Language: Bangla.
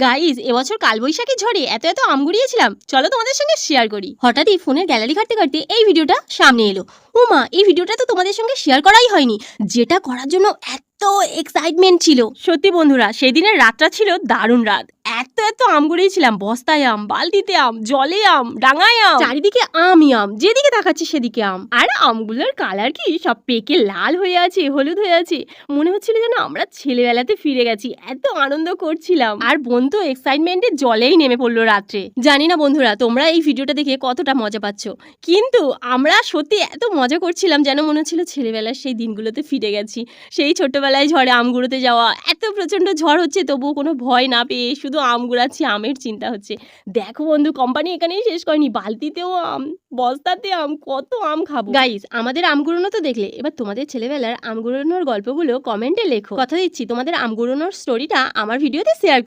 গাইজ এবছর কালবৈশাখী ঝড়ে এত এত আম গুড়িয়েছিলাম। চলো তোমাদের সঙ্গে শেয়ার করি। হঠাৎই ফোনের গ্যালারি ঘাটতে ঘাটতে এই ভিডিওটা সামনে এলো। উমা এই ভিডিওটা তো তোমাদের সঙ্গে শেয়ার করাই হয়নি। যেটা করার জন্য এত এক্সাইটমেন্ট ছিল। সত্যি বন্ধুরা, সেদিনের রাতটা ছিল দারুণ রাত। এত এত আম গুড়িয়েছিলাম, বস্তায় আম, বালতিতে আম, জলে আম, ডাঙায় আম, চারিদিকে আমই আম, যেদিকে তাকাচ্ছি সেদিকে আম। আর আমগুলোর কালার কি? সব পেকে লাল হয়ে আছে, হলুদ হয়ে আছে। মনে হচ্ছিল যেন আমরা ছেলেবেলাতে ফিরে গেছি, এত আনন্দ করছিলাম। আর বোন তো এক্সাইটমেন্টে জলেই নেমে পড়ল রাত্রে। জানি না বন্ধুরা, তোমরা এই ভিডিওটা দেখে কতটা মজা পাচ্ছ। কিন্তু আমরা সত্যি এত মজা করছিলাম যেন মনে হচ্ছিল ছেলেবেলার সেই দিনগুলোতে ফিরে গেছি। সেই ছোট্টবেলায় ঝড়ে আম গুঁড়োতে যাওয়া, এত প্রচণ্ড ঝড় হচ্ছে, তবুও কোনো ভয় না পেয়ে শুধু আম গুড়াচ্ছি আমের চিন্তা হচ্ছে। দেখো বন্ধু কোম্পানি এখানেই শেষ করেনি। বালতিতেও আম, বস্তাতে আম, কত আম খাব। গাইস আমাদের আম গুড়ানো তো দেখলে, এবার তোমাদের ছেলেবেলার আম গুড়ানোর গল্পগুলো কমেন্টে লেখো। কথা দিচ্ছি, তোমাদের আম গুড়ানোর স্টোরিটা আমার ভিডিওতে শেয়ার